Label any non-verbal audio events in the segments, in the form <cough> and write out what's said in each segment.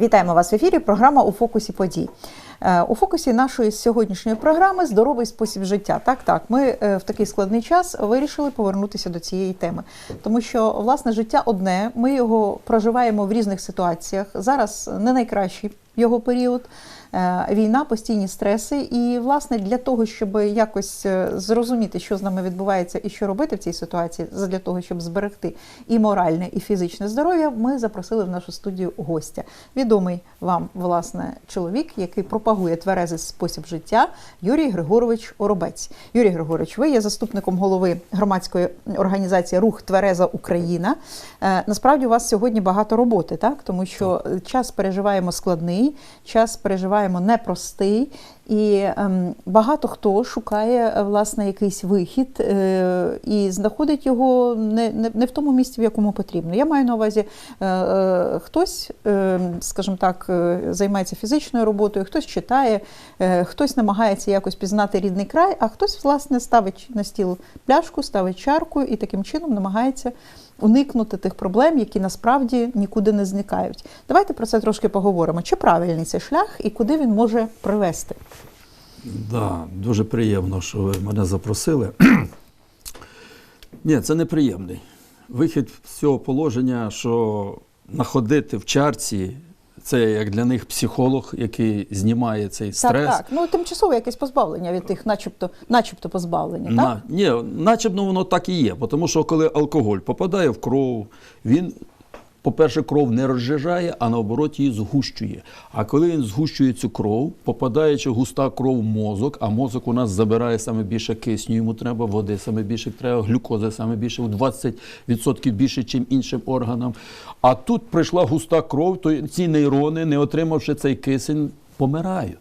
Вітаємо вас в ефірі. Програма у фокусі подій. Е, У фокусі нашої сьогоднішньої програми здоровий спосіб життя. Так, так, ми е, в такий складний час вирішили повернутися до цієї теми, тому що власне життя одне. Ми його проживаємо в різних ситуаціях. Зараз не найкращий його період. Е, Війна, постійні стреси, і власне для того, щоб якось е, зрозуміти, що з нами відбувається і що робити в цій ситуації, для того, щоб зберегти і моральне, і фізичне здоров'я, ми запросили в нашу студію гостя. Відомий вам власне чоловік, який пропагує тверезий спосіб життя, Юрій Григорович Оробець. Юрій Григорович, ви є заступником голови громадської організації Рух Твереза Україна. Е, Насправді у вас сьогодні багато роботи, так тому що час переживаємо складний, час переживаємо непростий, і ем, багато хто шукає е, власне якийсь вихід е, і знаходить його не, в тому місці, в якому потрібно. Я маю на увазі, е, хтось, скажімо так, займається фізичною роботою, хтось читає, хтось намагається якось пізнати рідний край, а хтось власне ставить на стіл пляшку, ставить чарку і таким чином намагається уникнути тих проблем, які насправді нікуди не зникають. Давайте про це трошки поговоримо. Чи правильний цей шлях і куди він може привести? Да, дуже приємно, що ви мене запросили. Ні, це неприємний. Вихід з цього положення, що знаходити в чарці, це як для них психолог, який знімає цей стрес. Так, так. Ну тимчасове якесь позбавлення від тих, начебто, начебто позбавлення. Так? Ні, начебто воно так і є. Тому що коли алкоголь попадає в кров, він, по-перше, кров не розжижає, а наоборот її згущує. А коли він згущує цю кров, попадаючи густа кров в мозок, а мозок у нас забирає саме більше кисню, йому треба води, саме більше треба глюкози, саме більше у 20% більше, ніж іншим органам. А тут прийшла густа кров, то ці нейрони, не отримавши цей кисень, помирають.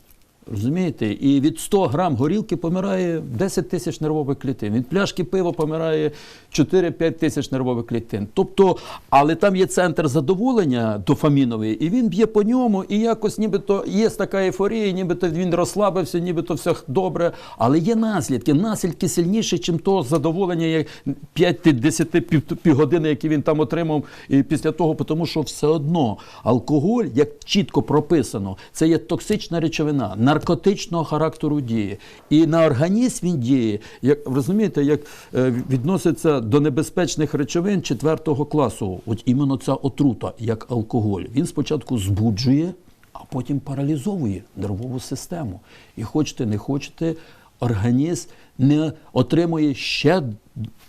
Розумієте? І від 100 грам горілки помирає 10 тисяч нервових клітин. Від пляшки пива помирає 4-5 тисяч нервових клітин. Тобто, але там є центр задоволення дофаміновий, і він б'є по ньому, і якось нібито є така ейфорія, нібито він розслабився, нібито все добре. Але є наслідки. Наслідки сильніші, ніж того задоволення, як 5-10 півгодини, які він там отримав і після того, тому що все одно алкоголь, як чітко прописано, це є токсична речовина наркотичного характеру дії. І на організм він діє, як розумієте, як е, відноситься до небезпечних речовин четвертого класу. От іменно ця отрута, як алкоголь. Він спочатку збуджує, а потім паралізовує нервову систему. І хочете, не хочете, організм не отримує ще,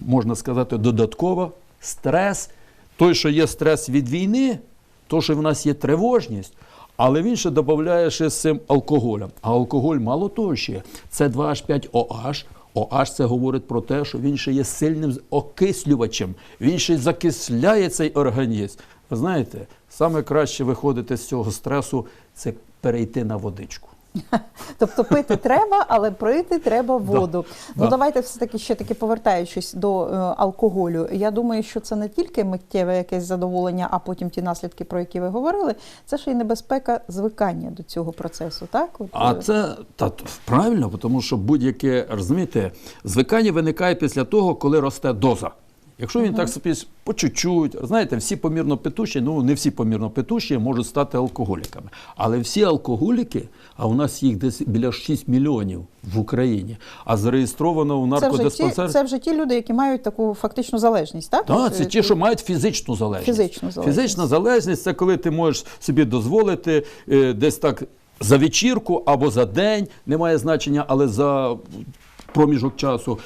можна сказати, додатково стрес. Той, що є стрес від війни, то, що в нас є тривожність. Але він ще додає ще з цим алкоголем. А алкоголь мало того ще, це 2H5OH. OH це говорить про те, що він ще є сильним окислювачем, він ще закисляє цей організм. Ви знаєте, саме краще виходити з цього стресу це перейти на водичку. <laughs> Тобто пити треба, але пити треба воду. Ну да. давайте все таки ще таки повертаючись до е, алкоголю. Я думаю, що це не тільки миттєве якесь задоволення, а потім ті наслідки, про які ви говорили. Це ще й небезпека звикання до цього процесу. Так От, А е, це та, правильно, тому що будь-яке, розумієте, звикання виникає після того, коли росте доза. Якщо він так собі по чуть-чуть, знаєте, всі помірно петуші, ну не всі помірно петуші можуть стати алкоголіками. Але всі алкоголіки, а у нас їх десь біля 6 мільйонів в Україні, а зареєстровано в це вже, ті, наркодиспансері. це вже ті люди, які мають таку фактичну залежність, так? Так, це е, ті, що мають фізичну залежність. Фізичну залежність. Фізична залежність це коли ти можеш собі дозволити е, десь так за вечірку або за день, немає значення, але за проміжок часу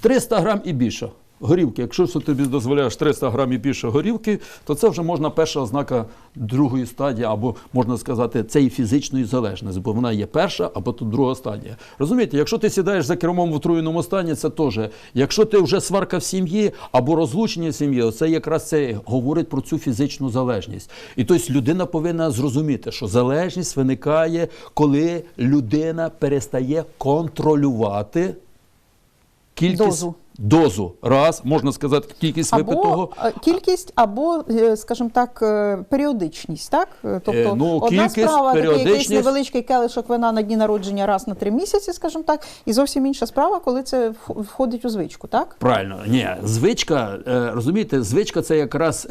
300 грам і більше. Горілки, якщо ти тобі дозволяєш 300 грам і більше горілки, то це вже можна перша ознака другої стадії, або можна сказати, це і фізичної залежності, бо вона є перша, або тут друга стадія. Розумієте, якщо ти сідаєш за кермом в отруєному стані, це теж. Якщо ти вже сварка в сім'ї або розлучення сім'ї, це якраз це говорить про цю фізичну залежність. І тобто людина повинна зрозуміти, що залежність виникає, коли людина перестає контролювати кількість Дозу. дозу. Раз, можна сказати, кількість випитого. Або е, кількість, або, е, скажімо так, е, періодичність, так? Тобто ну, одна кількість, справа такий якийсь невеличкий келишок вина на дні народження раз на три місяці, скажімо так, і зовсім інша справа, коли це входить у звичку, так? Правильно, ні, звичка, розумієте, звичка це якраз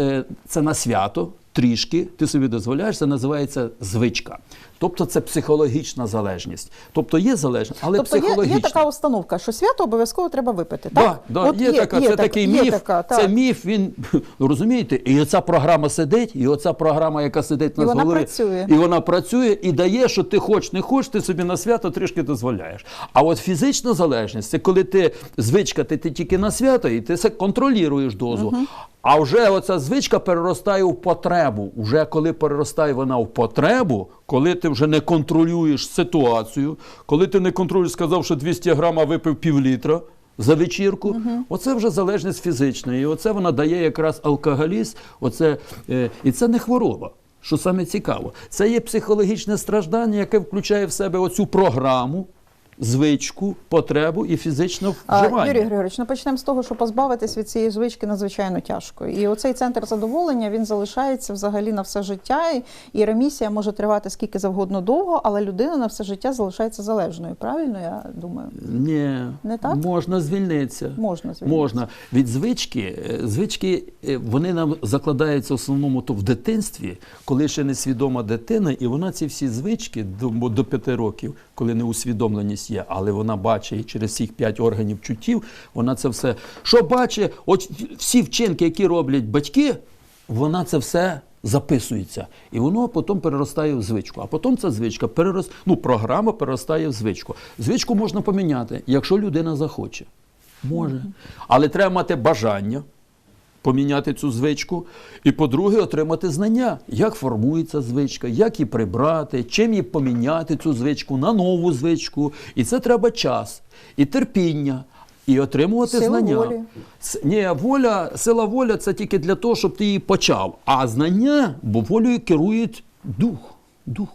це на свято. трішки, ти собі дозволяєш, це називається звичка. Тобто це психологічна залежність. Тобто є залежність, але тобто є, психологічна. є така установка, що свято обов'язково треба випити. Так, да, От є, така, це так- такий є міф. така, це міф, він ну, розумієте, і оця програма сидить, і оця програма, яка сидить на голові, працює. і вона працює, і дає, що ти хоч не хочеш, ти собі на свято трішки дозволяєш. А от фізична залежність це коли ти звичка, ти, ти тільки на свято, і ти це контролюєш дозу. А вже оця звичка переростає в потребу. Уже коли переростає вона в потребу, коли ти вже не контролюєш ситуацію, коли ти не контролюєш, сказав, що 200 грам, а випив півлітра за вечірку, оце вже залежність фізична. І оце вона дає якраз алкоголізм, оце, е, і це не хвороба. Що саме цікаво, це є психологічне страждання, яке включає в себе оцю програму, звичку, потребу і фізичне А, вживання. Юрій Григорович, ну почнемо з того, що позбавитись від цієї звички надзвичайно тяжко. І оцей центр задоволення він залишається взагалі на все життя, і, і ремісія може тривати скільки завгодно довго, але людина на все життя залишається залежною. Правильно, я думаю, Ні, Не так? можна звільнитися. можна звільнитися. Можна від звички. е, Звички е, вони нам закладаються в основному то в дитинстві, коли ще несвідома дитина, і вона ці всі звички до, до п'яти років, коли неусвідомленість є, але вона бачить і через всіх п'ять органів чуттів, вона це все. Що бачить, от всі вчинки, які роблять батьки, вона це все. Записується, і воно потім переростає в звичку. А потім ця звичка перерос... ну, програма переростає в звичку. Звичку можна поміняти, якщо людина захоче. Може. Але треба мати бажання поміняти цю звичку. І, по-друге, отримати знання, як формується звичка, як її прибрати, чим її поміняти цю звичку на нову звичку. І це треба час і терпіння. І отримувати Сила знання. волі. Ні, воля, сила воля це тільки для того, щоб ти її почав. А знання, бо волею керують дух. дух.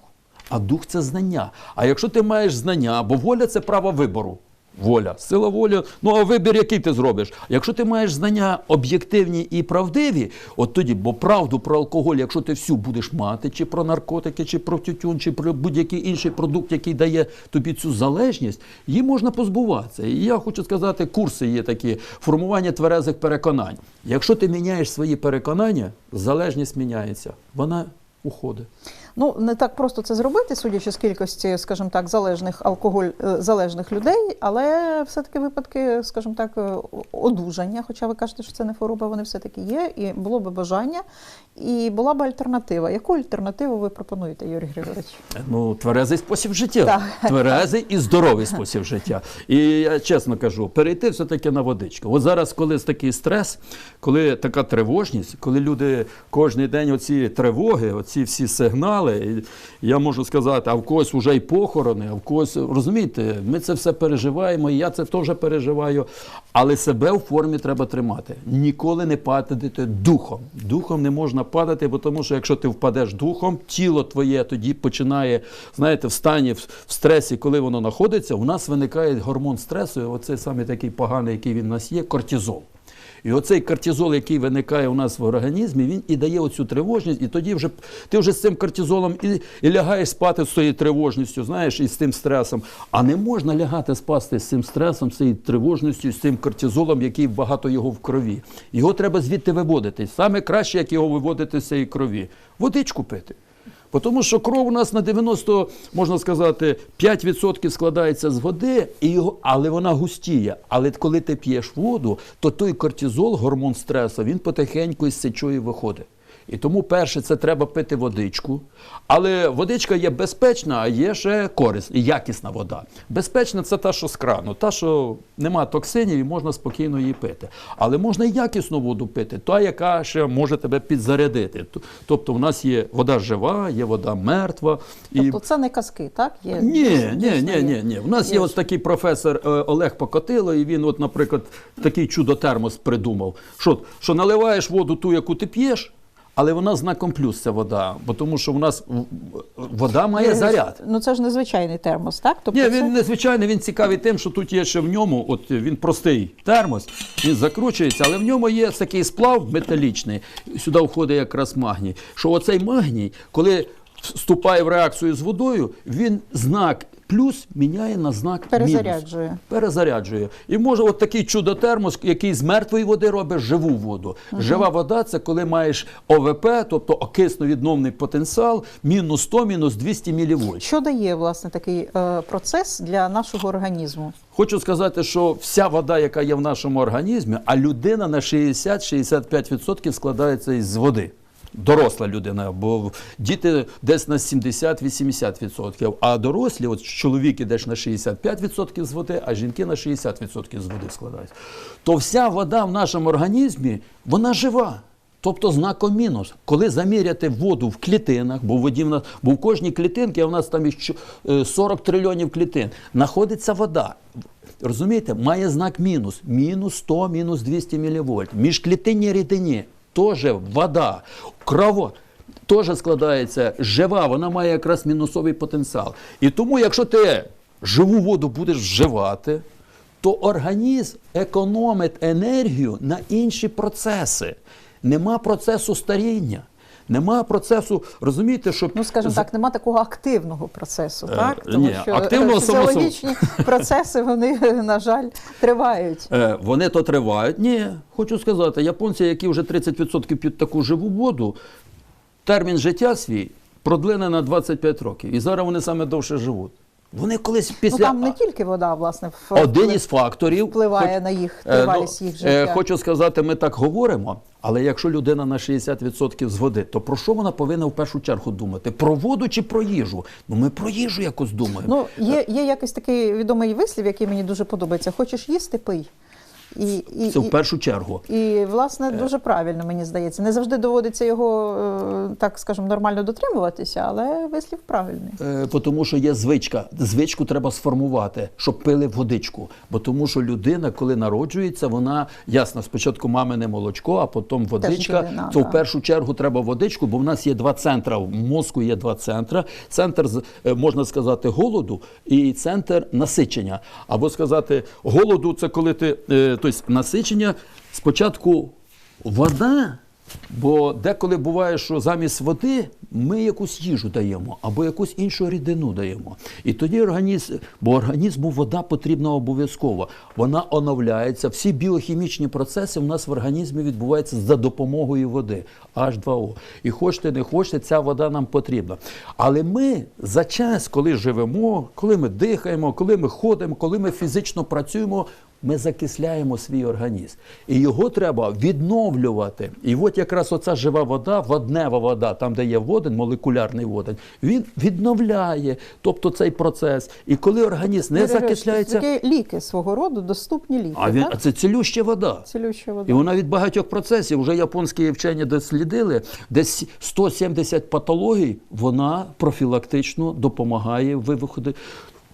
А дух це знання. А якщо ти маєш знання, бо воля це право вибору. Воля, сила волі. Ну а вибір, який ти зробиш? Якщо ти маєш знання об'єктивні і правдиві, от тоді, бо правду про алкоголь, якщо ти всю будеш мати, чи про наркотики, чи про тютюн, чи про будь-який інший продукт, який дає тобі цю залежність, її можна позбуватися. І я хочу сказати, курси є такі формування тверезих переконань. Якщо ти міняєш свої переконання, залежність міняється. Вона уходить. Ну не так просто це зробити, судячи з кількості, скажімо так, залежних алкоголь е, залежних людей, але все-таки випадки, скажімо так, е, одужання. Хоча ви кажете, що це не хвороба, вони все-таки є, і було би бажання, і була б альтернатива. Яку альтернативу ви пропонуєте, Юрій Григорович? Ну, тверезий спосіб життя. Так. Тверезий і здоровий спосіб життя. І я чесно кажу, перейти все-таки на водичку. От зараз, коли такий стрес, коли така тривожність, коли люди кожен день оці тривоги, оці всі сигнали, і я можу сказати, а в когось вже й похорони, а в когось, розумієте, ми це все переживаємо, і я це теж переживаю. Але себе в формі треба тримати. Ніколи не падати духом. Духом не можна падати, бо тому що якщо ти впадеш духом, тіло твоє тоді починає, знаєте, в стані в, в стресі, коли воно знаходиться, у нас виникає гормон стресу, і оцей саме такий поганий, який він у нас є, кортизол. І оцей кортизол, який виникає у нас в організмі, він і дає оцю тривожність, і тоді вже ти вже з цим кортизолом і, і лягаєш спати з цією тривожністю, знаєш, і з тим стресом. А не можна лягати спати з цим стресом, з цією тривожністю, з цим кортизолом, який багато його в крові. Його треба звідти виводити. Саме краще, як його виводити з цієї крові. Водичку пити. Тому що кров у нас на 90, можна сказати, 5% складається з води, і його, але вона густіє. Але коли ти п'єш воду, то той кортизол, гормон стресу, він потихеньку із сечої виходить. І тому перше, це треба пити водичку. Але водичка є безпечна, а є ще корисна, і якісна вода. Безпечна це та, що з крану, та, що нема токсинів і можна спокійно її пити. Але можна і якісну воду пити, та, яка ще може тебе підзарядити. Тобто в нас є вода жива, є вода мертва. І... Тобто це не казки, так? Є, Ні, ні, ні, ні, ні. У нас є Є. ось такий професор е, Олег Покотило, і він, от, наприклад, такий чудо-термос придумав. Що, що наливаєш воду ту, яку ти п'єш, але вона знаком плюс ця вода, бо тому що в нас вода має заряд. Ну це ж незвичайний термос, так? Тобто Ні, це... він незвичайний, він цікавий тим, що тут є ще в ньому, от він простий термос, він закручується, але в ньому є такий сплав металічний, сюди входить якраз магній. Що оцей магній, коли вступає в реакцію з водою, він знак плюс міняє на знак мінус. Перезаряджує. Перезаряджує. І може от такий чудо-термос, який з мертвої води робить живу воду. Жива вода це коли маєш ОВП, тобто окисно-відновний потенціал, мінус 100, мінус 200 мілівольт. Що дає власне такий е, процес для нашого організму? Хочу сказати, що вся вода, яка є в нашому організмі, а людина на 60-65% складається із води. Доросла людина, бо діти десь на 70-80%, а дорослі, от чоловіки десь на 65% з води, а жінки на 60% з води складаються. То вся вода в нашому організмі, вона жива. Тобто знаком мінус. Коли заміряти воду в клітинах, бо в воді в нас, бо в кожній клітинці, а в нас там їх чо- е, 40 трильйонів клітин, знаходиться вода. Розумієте, має знак мінус. Мінус 100, мінус 200 мілівольт. Міжклітинній рідині теж вода. Крово теж складається жива, вона має якраз мінусовий потенціал. І тому, якщо ти живу воду будеш вживати, то організм економить енергію на інші процеси. Нема процесу старіння. Нема процесу, розумієте, що Ну, скажімо так, нема такого активного процесу, Е, так? Тому ні, що активного фізіологічні само <laughs> процеси, вони, на жаль, тривають. Е, вони то тривають. Ні, хочу сказати, японці, які вже 30% п'ють таку живу воду, термін життя свій продлине на 25 років. І зараз вони саме довше живуть. Вони колись після Ну там не тільки вода, власне, в- один із факторів впливає хоч- на їх Е, тривалість ну, їх е, життя. Хочу сказати, ми так говоримо, але якщо людина на 60% з води, то про що вона повинна в першу чергу думати? Про воду чи про їжу? Ну ми про їжу якось думаємо. Ну, є, є якийсь такий відомий вислів, який мені дуже подобається. Хочеш їсти, пий. І, і, Це і, в першу чергу. і, власне, дуже правильно, мені здається. Не завжди доводиться його, е, так скажемо, нормально дотримуватися, але вислів правильний. Е, тому що є звичка. Звичку треба сформувати, щоб пили водичку. Бо тому що людина, коли народжується, вона ясно, спочатку мамине молочко, а потім водичка. то да. в першу чергу треба водичку, бо в нас є два центри. В мозку є два центри. Центр з- е, можна сказати голоду і центр насичення. Або сказати, голоду це коли ти е, тобто насичення спочатку вода. Бо деколи буває, що замість води ми якусь їжу даємо або якусь іншу рідину даємо. І тоді організм, бо організму вода потрібна обов'язково. Вона оновляється. Всі біохімічні процеси в нас в організмі відбуваються за допомогою води H2O. І хочете, не хочете, ця вода нам потрібна. Але ми за час, коли живемо, коли ми дихаємо, коли ми ходимо, коли ми фізично працюємо, ми закисляємо свій організм. І його треба відновлювати. І от якраз оця жива вода, воднева вода, там, де є водень, молекулярний водень, він відновляє тобто цей процес. І коли організм не закисляється, Такі ліки свого роду, доступні ліки. а він а це цілюща вода. Цілюща вода. І вона від багатьох процесів, вже японські вчені дослідили, десь 170 патологій вона профілактично допомагає в виході. У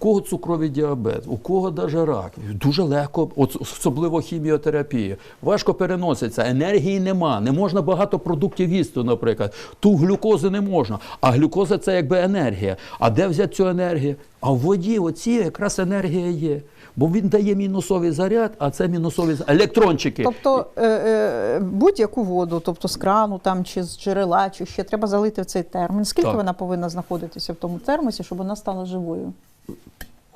кого цукровий діабет, у кого навіть рак. Дуже легко, особливо хіміотерапія. Важко переноситься, енергії нема, не можна багато продуктів їсти, наприклад. Ту глюкози не можна. А глюкоза це якби енергія. А де взяти цю енергію? А в воді оці якраз енергія є. Бо він дає мінусовий заряд, а це мінусові електрончики. Тобто е, е, будь-яку воду, тобто з крану там чи з джерела, чи ще треба залити в цей термін. Скільки Так. вона повинна знаходитися в тому термосі, щоб вона стала живою?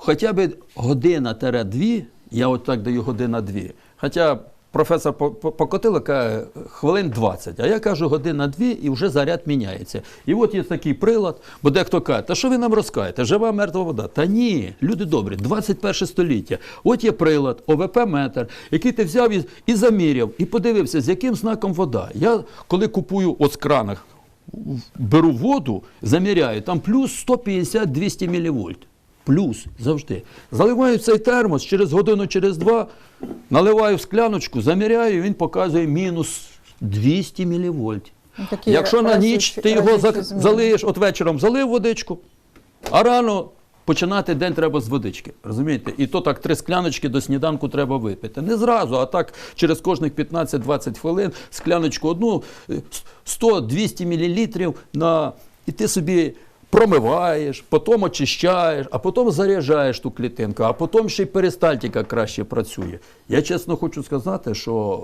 Хоча б година-дві, я от так даю година-дві. Хоча професор По- По- Покотило каже хвилин 20, а я кажу година-дві і вже заряд міняється. І от є такий прилад, бо дехто каже, та що ви нам розкажете, жива мертва вода. Та ні, люди добрі, 21 століття. От є прилад, ОВП-метр, який ти взяв і, і заміряв, і подивився, з яким знаком вода. Я коли купую от з кранах, беру воду, заміряю, там плюс 150-200 мілівольт. Плюс завжди. Заливаю цей термос через годину, через два, наливаю в скляночку, заміряю, він показує мінус 200 мілівольт. Ну, такі Якщо на ніч ти його залиєш, от вечором залив водичку, а рано починати день треба з водички. Розумієте? І то так три скляночки до сніданку треба випити. Не зразу, а так через кожних 15-20 хвилин скляночку одну е, 100-200 мл на. І ти собі промиваєш, потім очищаєш, а потім заряджаєш ту клітинку, а потім ще й перистальтика краще працює. Я чесно хочу сказати, що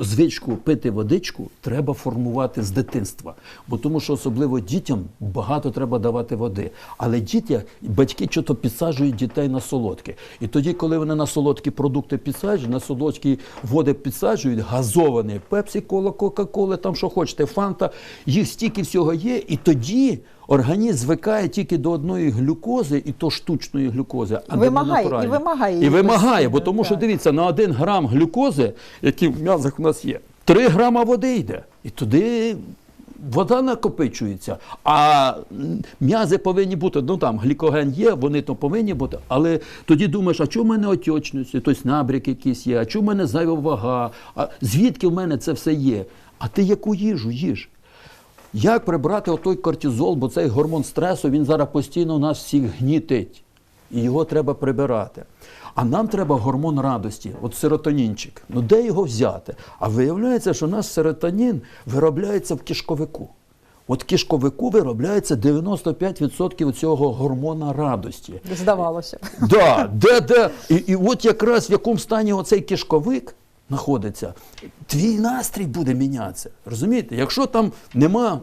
звичку пити водичку треба формувати з дитинства. Бо тому що особливо дітям багато треба давати води. Але діти, батьки чого підсаджують дітей на солодке. І тоді, коли вони на солодкі продукти підсаджують, на солодкі води підсаджують, газовані, пепсі, кола, кока-кола, там що хочете, фанта, їх стільки всього є, і тоді. Організм звикає тільки до одної глюкози, і то штучної глюкози, а Вимагає, не і вимагає І вимагає, бо тому що дивіться, на один грам глюкози, який в м'язах у нас є, 3 грама води йде. І туди вода накопичується. А м'язи повинні бути, ну там глікоген є, вони то повинні бути. Але тоді думаєш, а чому в мене отечність, тобто набряк якийсь є, а чому в мене зайва вага, а звідки в мене це все є? А ти яку їжу їж? Як прибрати отой кортизол, бо цей гормон стресу, він зараз постійно нас всіх гнітить. І його треба прибирати. А нам треба гормон радості, от серотонінчик. Ну де його взяти? А виявляється, що наш серотонін виробляється в кишковику. От в кишковику виробляється 95% цього гормона радості. Здавалося. Да, де, де. І, і от якраз в якому стані оцей кишковик знаходиться, твій настрій буде мінятися. Розумієте? Якщо там нема,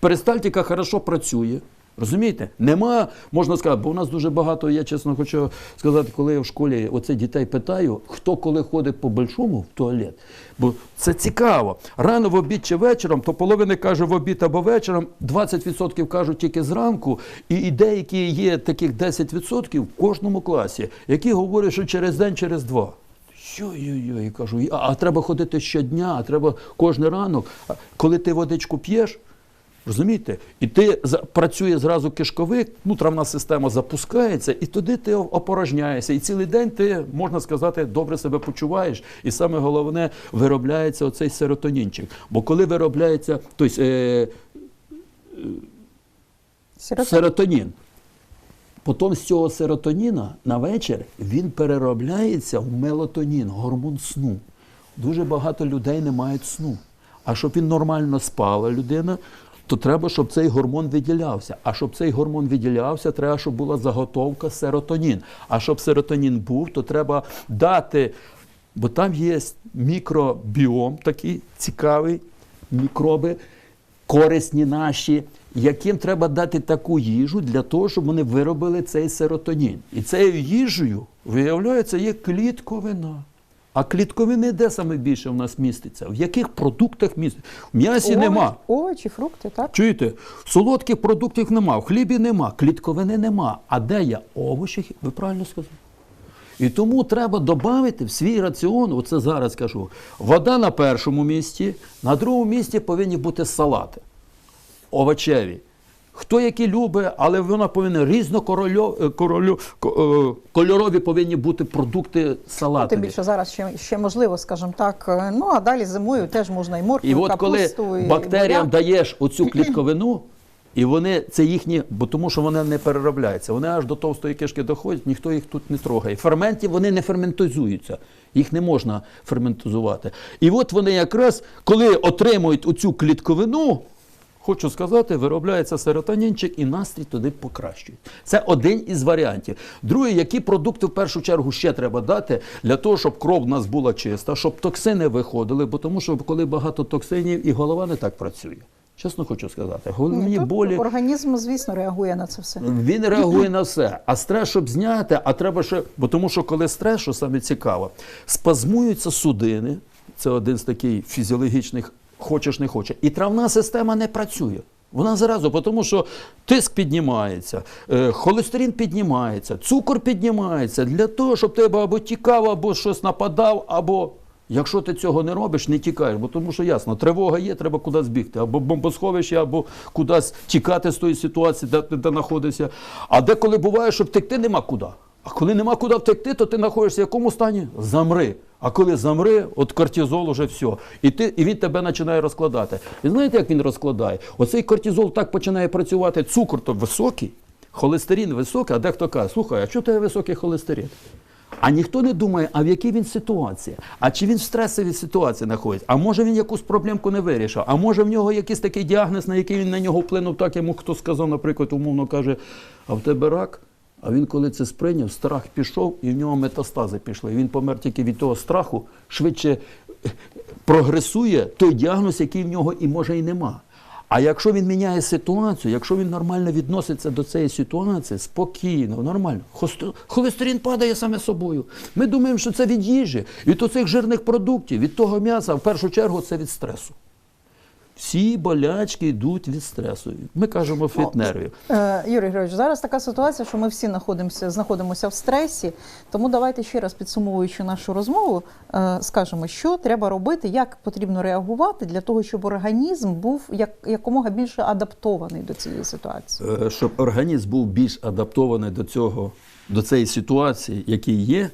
перистальтика хорошо працює. Розумієте? Нема, можна сказати, бо у нас дуже багато, я чесно хочу сказати, коли я в школі оце дітей питаю, хто коли ходить по большому в туалет. Бо це цікаво. Рано в обід чи вечором, то половина каже в обід або вечором, 20% кажуть тільки зранку, і, і деякі є таких 10% в кожному класі, які говорять, що через день, через два. Йой-йой-йой, кажу, а, а треба ходити щодня, а треба кожен ранок. Коли ти водичку п'єш, розумієте, і ти за- працює зразу кишковик, ну, травна система запускається, і туди ти опорожняєшся. І цілий день ти, можна сказати, добре себе почуваєш. І саме головне, виробляється оцей серотонінчик. Бо коли виробляється, тобто, е, Серотонін. серотонін. Потім з цього серотоніна на вечір він переробляється в мелатонін, гормон сну. Дуже багато людей не мають сну. А щоб він нормально спала людина, то треба, щоб цей гормон виділявся. А щоб цей гормон виділявся, треба, щоб була заготовка серотонін. А щоб серотонін був, то треба дати, бо там є мікробіом такий цікавий, мікроби, корисні наші, яким треба дати таку їжу для того, щоб вони виробили цей серотонін. І цією їжею, виявляється, є клітковина. А клітковини де саме більше в нас міститься? В яких продуктах міститься? В м'ясі нема. Овочі, фрукти, так? Чуєте, в солодких продуктів нема, в хлібі нема, клітковини нема. А де є овочі? Ви правильно сказали. І тому треба додати в свій раціон, оце зараз кажу, вода на першому місці, на другому місці повинні бути салати овочеві. Хто які любить, але вона повинна різнокольорові повинні бути продукти салатові. Тим більше зараз ще, ще можливо, скажімо так. е, Ну а далі зимою теж можна і моркву, І от коли і бактеріям буряк. даєш оцю клітковину, і вони це їхні, бо тому що вони не переробляються. Вони аж до товстої кишки доходять, ніхто їх тут не трогає. Ферментів вони не ферментизуються. Їх не можна ферментизувати. І от вони якраз, коли отримують оцю клітковину, хочу сказати, виробляється серотонінчик і настрій туди покращують. Це один із варіантів. Другий, які продукти в першу чергу ще треба дати для того, щоб кров в нас була чиста, щоб токсини виходили, бо тому що коли багато токсинів, і голова не так працює. Чесно хочу сказати, головні тут болі. Організм, звісно, реагує на це все. Він реагує на все. А стрес, щоб зняти, а треба ще. Бо тому що коли стрес, що саме цікаво, спазмуються судини. Це один з таких фізіологічних, хочеш не хочеш. І травна система не працює. Вона зразу, тому що тиск піднімається, е, холестерин піднімається, цукор піднімається для того, щоб тебе або тікав, або щось нападав, або Якщо ти цього не робиш, не тікаєш, бо тому що ясно, тривога є, треба кудись бігти, або бомбосховище, або кудись тікати з тої ситуації, де ти знаходишся. А деколи буває, що втекти нема куди. А коли нема куди втекти, то ти знаходишся в якому стані? Замри. А коли замри, от кортизол уже все. І, ти, і він тебе починає розкладати. І знаєте, як він розкладає? Оцей кортизол так починає працювати, цукор то високий, холестерин високий, а дехто каже, слухай, а чого тебе високий холестерин? А ніхто не думає, а в якій він ситуації, а чи він в стресовій ситуації знаходиться, а може він якусь проблемку не вирішив, а може в нього якийсь такий діагноз, на який він на нього вплинув, так йому хто сказав, наприклад, умовно каже, а в тебе рак. А він, коли це сприйняв, страх пішов, і в нього метастази пішли. Він помер тільки від того страху, швидше е, прогресує той діагноз, який в нього і може і нема. А якщо він міняє ситуацію, якщо він нормально відноситься до цієї ситуації, спокійно, нормально, холестерин падає саме собою. Ми думаємо, що це від їжі, від оцих жирних продуктів, від того м'яса, в першу чергу це від стресу. Всі болячки йдуть від стресу. Ми кажемо від нервів. Е, Юрій Григорович, зараз така ситуація, що ми всі знаходимося, знаходимося в стресі. Тому давайте ще раз підсумовуючи нашу розмову, е, скажемо, що треба робити, як потрібно реагувати для того, щоб організм був як, якомога більше адаптований до цієї ситуації. Е, щоб організм був більш адаптований до цього, до цієї ситуації, який є,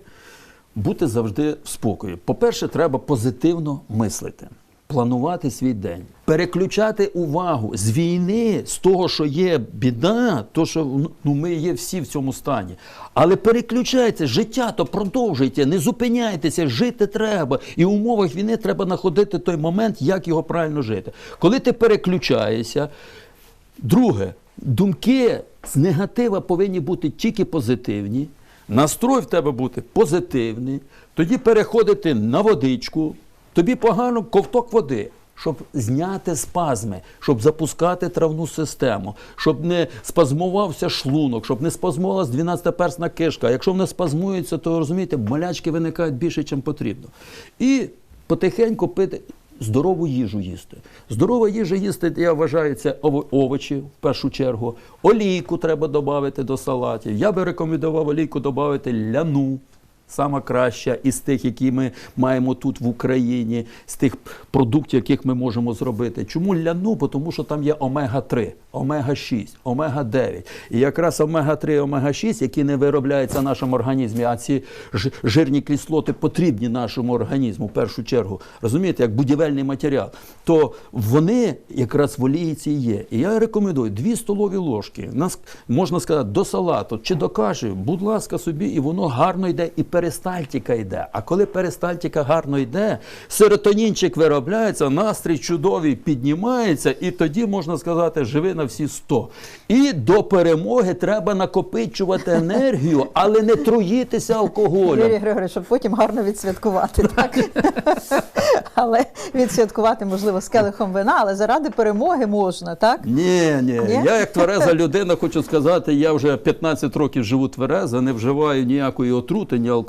бути завжди в спокої. По-перше, треба позитивно мислити. Планувати свій день, переключати увагу з війни, з того, що є біда, то що ну, ми є всі в цьому стані. Але переключайте, життя то продовжуйте, не зупиняйтеся, жити треба. І в умовах війни треба знаходити той момент, як його правильно жити. Коли ти переключаєшся, Друге, думки з негатива повинні бути тільки позитивні. Настрой в тебе бути позитивний, тоді переходити на водичку, тобі погано ковток води, щоб зняти спазми, щоб запускати травну систему, щоб не спазмувався шлунок, щоб не спазмувалась 12-персна кишка. Якщо не спазмується, то розумієте, болячки виникають більше, ніж потрібно. І потихеньку пити. Здорову їжу їсти. Здорова їжа їсти, я вважаю, це овочі в першу чергу. Олійку треба додати до салатів. Я би рекомендував олійку додати ляну. Сама краща із тих, які ми маємо тут в Україні, з тих продуктів, яких ми можемо зробити. Чому ляну? Тому що там є омега-3, омега-6, омега-9. І якраз омега-3, омега-6, які не виробляються в нашому організмі, а ці жирні кислоти потрібні нашому організму в першу чергу. Розумієте, як будівельний матеріал, то вони якраз в олійці є. І я рекомендую 2 столові ложки. Нас можна сказати до салату чи до каші, будь ласка, собі, і воно гарно йде, і перистальтика йде. А коли перистальтика гарно йде, серотонінчик виробляється, настрій чудовий піднімається, і тоді можна сказати, живи на всі 100. І до перемоги треба накопичувати <laughs> енергію, але не труїтися алкоголем. Юрій Григорович, щоб потім гарно відсвяткувати, <laughs> так? але відсвяткувати, можливо, з келихом вина, але заради перемоги можна, так? Ні, ні, Ні? Я як твереза людина хочу сказати, я вже 15 років живу тверезо, не вживаю ніякої отрути, ні алкоголю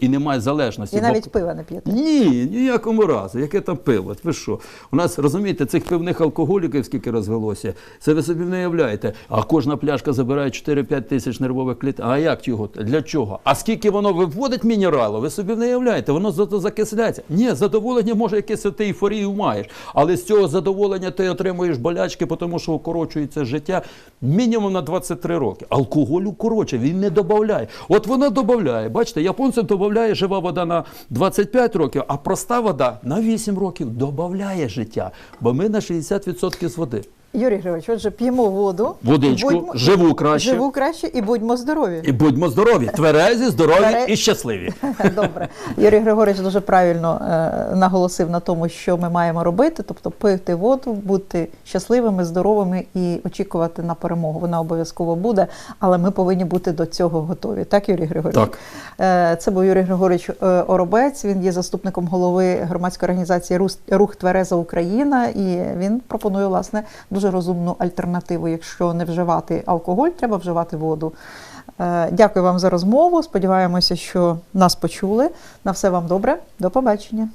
і немає залежності. І Бо- навіть пива не п'єте. Ні, ніякому разу. Яке там пиво? Ви що? У нас, розумієте, цих пивних алкоголіків скільки розвелося, це ви собі не уявляєте. А кожна пляшка забирає 4-5 тисяч нервових клітин. А як його? Для чого? А скільки воно виводить мінералу, ви собі не уявляєте, воно зато закисляється. Ні, задоволення може якесь ти ейфорію маєш. Але з цього задоволення ти отримуєш болячки, тому що укорочується життя мінімум на 23 роки. Алкоголю коротше, він не додає. От вона додає. Бачите, японцям додає жива вода на 25 років, а проста вода на 8 років додає життя. Бо ми на 60% з води. Юрій Григорович, отже, п'ємо воду. Водичку, будьмо- живу краще. Живу краще і будьмо здорові. І будьмо здорові, тверезі, здорові Твере- і щасливі. <laughs> Добре. Юрій Григорович дуже правильно е, наголосив на тому, що ми маємо робити, тобто пити воду, бути щасливими, здоровими і очікувати на перемогу. Вона обов'язково буде, але ми повинні бути до цього готові. Так, Юрій Григорович? Так. Е, Це був Юрій Григорович е, Оробець. Він є заступником голови громадської організації «Рус- Рух Твереза Україна, і він пропонує власне дуже розумну альтернативу. Якщо не вживати алкоголь, треба вживати воду. Е, Дякую вам за розмову. Сподіваємося, що нас почули. На все вам добре. До побачення.